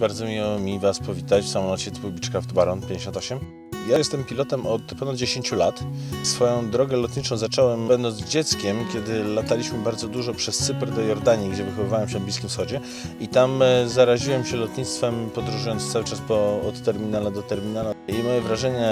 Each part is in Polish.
Bardzo miło mi Was powitać w samolocie typu Beechcraft Baron 58. Ja jestem pilotem od ponad 10 lat. Swoją drogę lotniczą zacząłem będąc dzieckiem, kiedy lataliśmy bardzo dużo przez Cypr do Jordanii, gdzie wychowywałem się na Bliskim Wschodzie. I tam e, zaraziłem się lotnictwem, podróżując cały czas po, od terminala do terminala. I moje wrażenia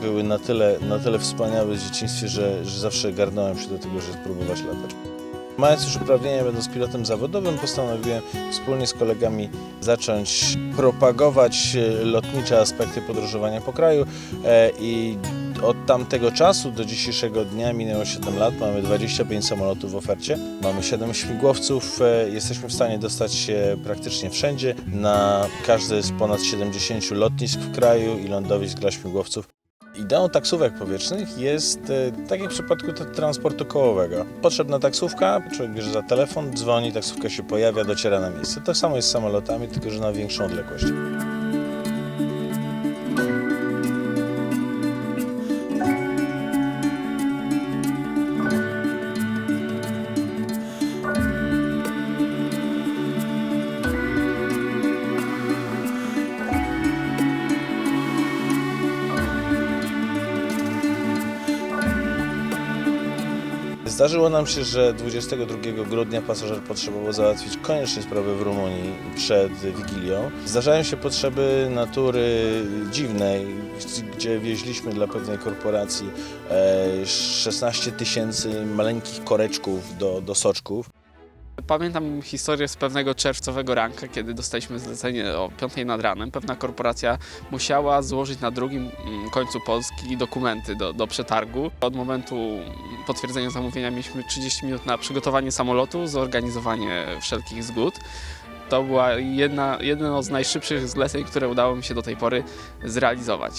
były na tyle, na tyle wspaniałe z dzieciństwie, że, że zawsze garnąłem się do tego, żeby spróbować latać. Mając już uprawnienia, będąc pilotem zawodowym, postanowiłem wspólnie z kolegami zacząć propagować e, lotnicze aspekty podróżowania po kraju e, i od tamtego czasu do dzisiejszego dnia minęło 7 lat, mamy 25 samolotów w ofercie, mamy 7 śmigłowców, e, jesteśmy w stanie dostać się praktycznie wszędzie, na każde z ponad 70 lotnisk w kraju i lądowisk dla śmigłowców. Ideą taksówek powietrznych jest, e, tak jak w przypadku transportu kołowego, potrzebna taksówka, człowiek bierze za telefon, dzwoni, taksówka się pojawia, dociera na miejsce. Tak samo jest z samolotami, tylko że na większą odległość. Zdarzyło nam się, że 22 grudnia pasażer potrzebował załatwić koniecznie sprawę w Rumunii przed Wigilią. Zdarzają się potrzeby natury dziwnej, gdzie wieźliśmy dla pewnej korporacji e, 16 tysięcy maleńkich koreczków do, do soczków. Pamiętam historię z pewnego czerwcowego ranka, kiedy dostaliśmy zlecenie o 5 nad ranem. Pewna korporacja musiała złożyć na drugim mm, końcu Polski dokumenty do, do przetargu. Od momentu potwierdzenia zamówienia mieliśmy 30 minut na przygotowanie samolotu, zorganizowanie wszelkich zgód. To była jedna, jedno z najszybszych zleceń, które udało mi się do tej pory zrealizować.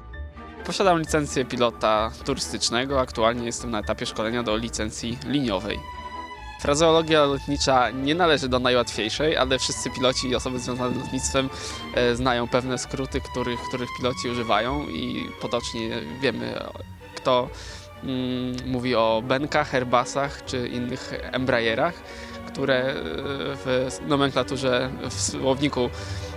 Posiadam licencję pilota turystycznego, aktualnie jestem na etapie szkolenia do licencji liniowej. Frazeologia lotnicza nie należy do najłatwiejszej, ale wszyscy piloci i osoby związane z lotnictwem e, znają pewne skróty, których, których piloci używają i potocznie wiemy, kto mm, mówi o Benkach, Airbusach czy innych Embraerach, które e, w nomenklaturze, w słowniku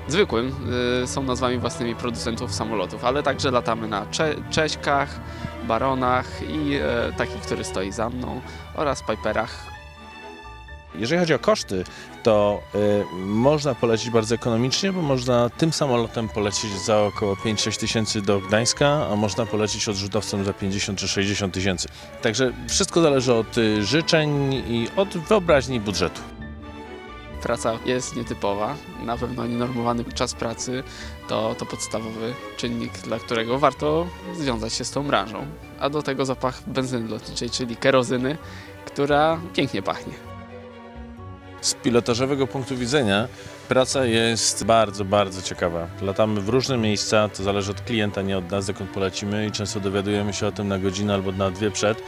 zwykłym e, są nazwami własnymi producentów samolotów, ale także latamy na cze Cześkach, Baronach i e, taki, który stoi za mną oraz Piperach, Jeżeli chodzi o koszty, to y, można polecieć bardzo ekonomicznie, bo można tym samolotem polecieć za około 5-6 tysięcy do Gdańska, a można polecieć odrzutowcem za 50 czy 60 tysięcy. Także wszystko zależy od y, życzeń i od wyobraźni budżetu. Praca jest nietypowa, na pewno nienormowany czas pracy to, to podstawowy czynnik, dla którego warto związać się z tą branżą. A do tego zapach benzyny lotniczej, czyli kerozyny, która pięknie pachnie. Z pilotażowego punktu widzenia praca jest bardzo, bardzo ciekawa. Latamy w różne miejsca, to zależy od klienta, nie od nas, dokąd polecimy i często dowiadujemy się o tym na godzinę albo na dwie przed.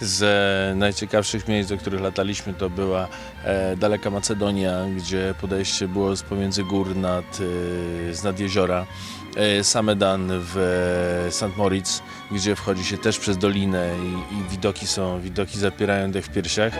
Z e, najciekawszych miejsc, do których lataliśmy, to była e, daleka Macedonia, gdzie podejście było z pomiędzy gór nad, e, z nad jeziora. E, Samedan w e, St. Moritz, gdzie wchodzi się też przez dolinę i, i widoki są, widoki zapierają dech w piersiach.